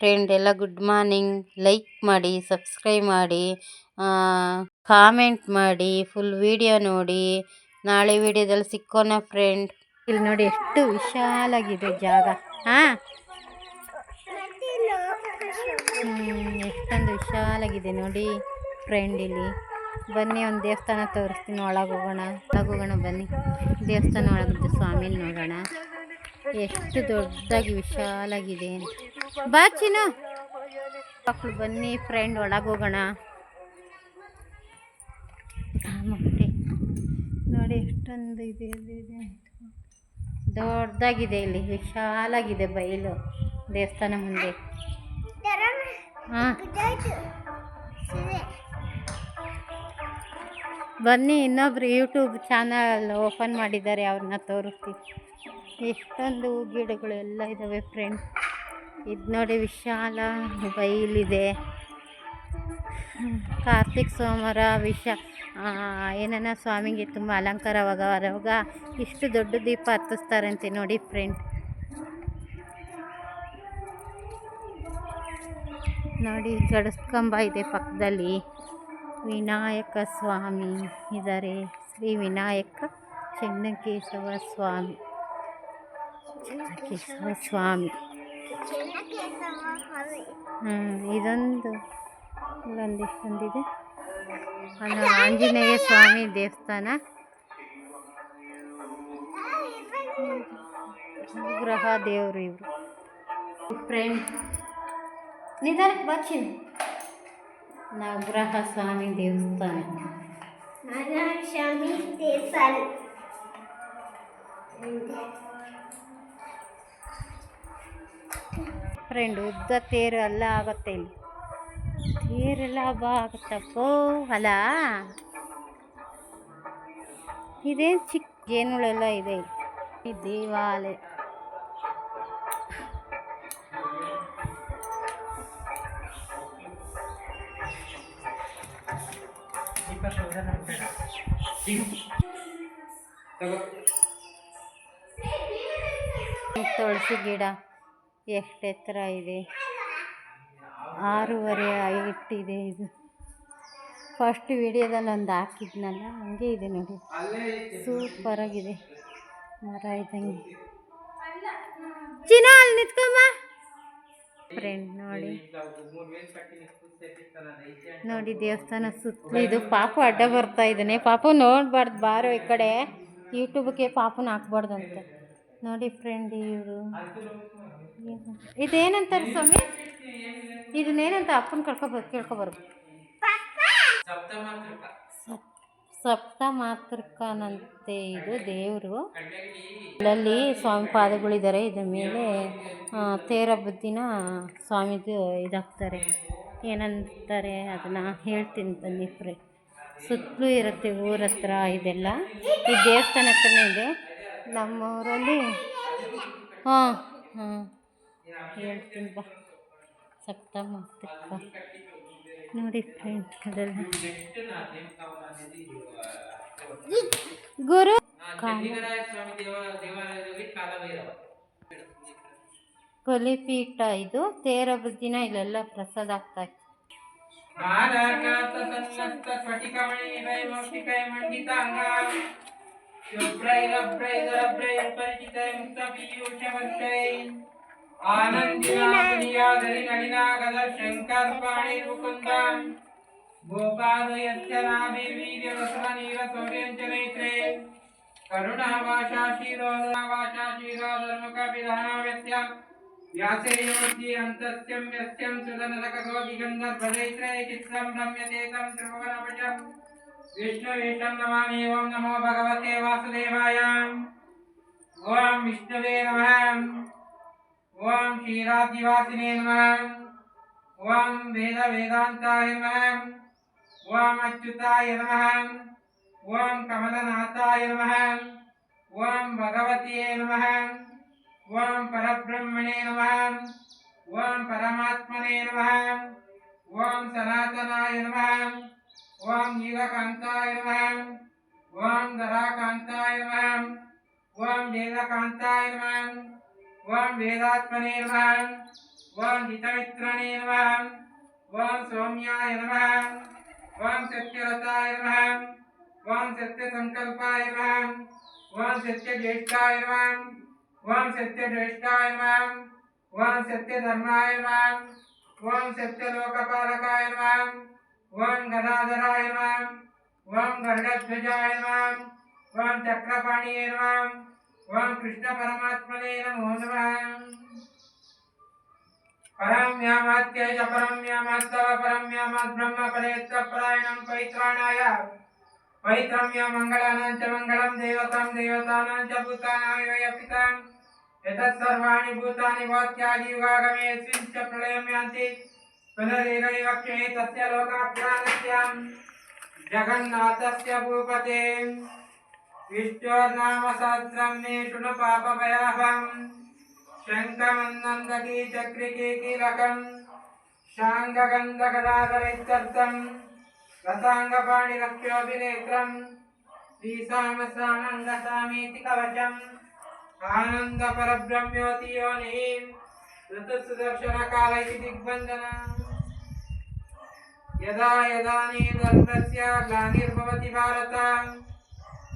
Friend ಎಲ್ಲ good morning like ಮಾಡಿ subscribe ಮಾಡಿ ಕಾಮೆಂಟ್ ಮಾಡಿ ಫುಲ್ ವಿಡಿಯೋ ನೋಡಿ. ನಾಳೆ ವಿಡಿಯೋದಲ್ಲಿ ಸಿಕ್ಕೋಣ ಫ್ರೆಂಡ್ ಇಲ್ಲಿ ನೋಡಿ ಎಷ್ಟು ವಿಶಾಲಾಗಿದೆ ಜಾಗ. ಹಾಂ? ಎಷ್ಟೊಂದು ವಿಶಾಲಾಗಿದೆ ನೋಡಿ ಫ್ರೆಂಡ್ ಇಲ್ಲಿ. ಬನ್ನಿ ಒಂದು ದೇವಸ್ಥಾನ ತೋರಿಸ್ತೀನಿ, ಒಳಗೆ ಹೋಗೋಣ. ಒಳಗೆ ಹೋಗೋಣ ಬನ್ನಿ. ದೇವಸ್ಥಾನ ಒಳಗಿದ್ದು ಸ್ವಾಮಿನ ನೋಡೋಣ. ಎಷ್ಟು ದೊಡ್ಡದಾಗಿ ವಿಶಾಲಾಗಿದೆ ಬಾ ಚಿನ್ನು. ಮಕ್ಕಳು ಬನ್ನಿ ಫ್ರೆಂಡ್ ಒಳಗೆ ಹೋಗೋಣ. ಆ, ಮತ್ತೆ ನೋಡಿ ಎಷ್ಟೊಂದು ಇದೆ ದೊಡ್ಡದಾಗಿದೆ ಇಲ್ಲಿ ವಿಶಾಲಾಗಿದೆ ಬಯಲು ದೇವಸ್ಥಾನ ಮುಂದೆ. ಹಾಂ. ಬನ್ನಿ ಇನ್ನೊಬ್ರು ಯೂಟ್ಯೂಬ್ ಚಾನಲ್ ಓಪನ್ ಮಾಡಿದ್ದಾರೆ ಅವ್ರನ್ನ ತೋರಿಸ್ತೀವಿ ಎಷ್ಟೊಂದು ಗಿಡಗಳು ಎಲ್ಲ ಇದ್ದಾವೆ ಫ್ರೆಂಡ್ ಇದು ನೋಡಿ ವಿಶಾಲ ಬೈಲಿದೆ ಕಾರ್ತಿಕ್ ಸೋಮವಾರ ವಿಷ ಏನನ್ನ ಸ್ವಾಮಿಗೆ ತುಂಬ ಅಲಂಕಾರವಾಗ ಅವಾಗ ಇಷ್ಟು ದೊಡ್ಡ ದೀಪ ಹತ್ತಿಸ್ತಾರಂತೆ ನೋಡಿ ಫ್ರೆಂಡ್ ನೋಡಿ ಗಡಸ್ಕಂಬ ಇದೆ ಪಕ್ಕದಲ್ಲಿ. ವಿನಾಯಕ ಸ್ವಾಮಿ ಇದ್ದಾರೆ ಶ್ರೀ ವಿನಾಯಕ ಚೆನ್ನಕೇಶವ ಸ್ವಾಮಿ. ಚೆನ್ನಕೇಶವ ಸ್ವಾಮಿ ಹ್ಞೂ ಇದೊಂದು ಇಲ್ಲೊಂದು ಇಷ್ಟೊಂದಿದೆ. ಅದು ಆಂಜನೇಯ ಸ್ವಾಮಿ ದೇವಸ್ಥಾನ. ಗ್ರಹ ದೇವರು ಇವರು. ಫ್ರೆಂಡ್ ನಿಧಾನಕ್ಕೆ ಬಚ್ಚಿನ ನವಗ್ರಹ ಸ್ವಾಮಿ ದೇವಸ್ಥಾನ. ಸ್ವಾಮಿ ದೇವಸ್ಥಾನ. ಫ್ರೆಂಡ್ ಉದ್ದ ತೇರು ಎಲ್ಲ ಆಗುತ್ತೆ ಇಲ್ಲಿ. ತೇರೆಲ್ಲ ಹಬ್ಬ ಆಗುತ್ತಪ್ಪೋ ಅಲ್ಲ ಇದೇನು ಚಿಕ್ಕ ಜೇನುಗಳೆಲ್ಲ ಇದೆ. ಈ ದೇವಾಲಯ. ತುಳಸಿ ಗಿಡ. ಎಷ್ಟು ಎತ್ತರ ಇದೆ? ಆರೂವರೆ ಹೈಟ್ ಇದೆ. ಇದು ಫಸ್ಟ್ ವಿಡಿಯೋದಲ್ಲಿ ಒಂದು ಹಾಕಿದ್ನಲ್ಲ, ಹಂಗೆ ಇದೆ ನೋಡಿ. ಸೂಪರಾಗಿದೆ ಮರ ಇದ್ದಂಗೆ. ಚಿನ್ನ ಅಲ್ಲಿ ನಿಂತ್ಕೊಂಬ. ಫ್ರೆಂಡ್ ನೋಡಿ. ನೋಡಿ ದೇವಸ್ಥಾನ ಸುತ್ತಲೂ ಇದು ಪಾಪು ಅಡ್ಡ ಬರ್ತಾ ಇದ್ದಾನೆ ಪಾಪು ನೋಡ್ಬಾರ್ದು, ಬಾರೋ ಈ ಕಡೆ. ಯೂಟ್ಯೂಬ್ಗೆ ಪಾಪುನ ಅಂತ. ನೋಡಿ ಫ್ರೆಂಡ್ ಇವರು. ಇದೇನಂತಾರೆ ಸ್ವಾಮಿ? ಇದನ್ನೇನಂತ ಅಪ್ಪನ ಕರ್ಕೊಬರ್ ಕೇಳ್ಕೊಬರ್ಬೇಕು ಸಪ್ತ ಮಾತೃಕನಂತೆ ಇದು ದೇವರು. ಅಲ್ಲಲ್ಲಿ ಸ್ವಾಮಿ ಪಾದಗಳಿದ್ದಾರೆ ಇದರ ಮೇಲೆ ತೇರ ಬುದ್ಧಿನ ಸ್ವಾಮಿದು ಇದಾಗ್ತಾರೆ. ಏನಂತಾರೆ, ಅದನ್ನು ಹೇಳ್ತೀನಿ ಬನ್ನಿ ಫ್ರೆ ಸುತ್ತಲೂ ಇರುತ್ತೆ ಊರ ಹತ್ರ ಇದೆಲ್ಲ. ಈ ದೇವಸ್ಥಾನ ಹತ್ರನೇ ಇದೆ. ನಮ್ಮೂರಲ್ಲಿ, ಹಾಂ ಹಾಂ ಹೇಳ್ತೀನಿ ಬಾ. ಮಾತೃಕ. ನೋಡಿ ಫ್ರೆಂಡ್ ಅದೆಲ್ಲ ಗುರು. ಬಲಿಪೀಠ ಇದು. ತೇರ ದಿನ ಇಲ್ಲೆಲ್ಲ ಪ್ರಸಾದ ಆಗ್ತಾ ಇತ್ತು. आनन्दिनाधरि नलिनागद शङ्कर्पाणि मुकुन्दम् गोपाद यश्च नाभे वीर्यवसुरनीरसौर्यञ्च नेत्रे करुणः वाशाशीरो वाशाशीरो धर्मकपिधः व्यत्य व्यासेयोर्ति अन्तस्यं व्यस्यं सुदनरकतो दिगन्धर्भनेत्रे चित्रं रम्यते तं त्रिभुवनपजम् विष्णुवेषं नमामि ॐ नमो भगवते वासुदेवाय ॐ विष्णवे नमः ओम क्षीराब्धिवासिने नम ओम वेद वेदाताय नम ओम अच्युताय नम ओम कमलनाथाय नम ओम भगवती नम ओम परब्रह्मणे नम ओं परमात्मने नम ओम सनातनाय नम ओम नीलकांताय नम ओम धराकांताय नम ओम वेदकांताय नम ఓం వేదాత్మనే నమః ఓం హితమిత్రనే నమః ఓం సౌమ్యాయ నమః ఓం సత్యరతాయ నమః ఓం సత్య సంకల్పాయ నమః ఓం సత్య జ్యేష్ఠాయ నమః ఓం సత్య ద్రష్టాయ నమః ఓం సత్య ధర్మాయ నమః ఓం సత్య లోకపాలకాయ నమః ఓం గదాధరాయ నమః ఓం గరుడధ్వజాయ నమః ఓం చక్రపాణియే నమః ఓం కృష్ణ పరమాత్మనే నమో నమ పరం యామాత్యేజ పరం బ్రహ్మ పరేత్వ పరాయణం పవిత్రాణాయ పవిత్రం మంగళానాం చ మంగళం దేవతాం దేవతానాం చ భూతానాం యయ పితాం యతత్సర్వాణి భూతాని వాత్యాగి యుగాగమేస్మిన్ చ ప్రళయం యాంతి తస్య లోకాప్రాణస్యాం జగన్నాథస్య భూపతే విష్ణోర్నామసహస్రం మే శృణు పాపభయాహం శంఖమన్నందకీ చక్రికే కీలకం శాంగగంధగదాధరైత్యర్థం రసాంగపాణిరక్షోభినేత్రం శ్రీసామసానందసామీతి కవచం ఆనంద పరబ్రహ్మ్యోతి యోని ఋతుసుదర్శన కాల ఇది దిగ్బంధన. యదా యదానే ధర్మస్య గ్లానిర్భవతి భారత.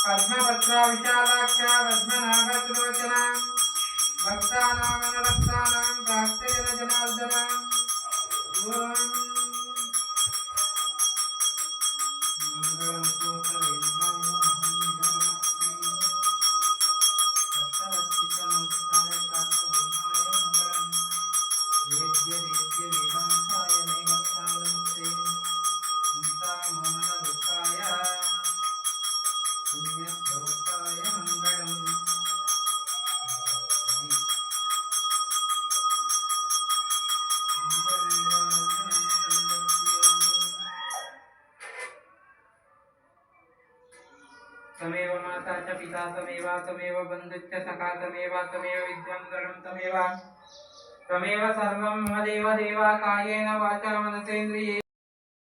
पद्मपत्रा विशालाख्या पद्मनाभचलोचना भक्तानामनरक्तानां प्राप्तजन तमेव माता च पिता तमेव तमेव बन्धुश्च सखा तमेव तमेव तमेव। सर्वं मम देव देवा कायेन वाचा मनसेन्द्रिये।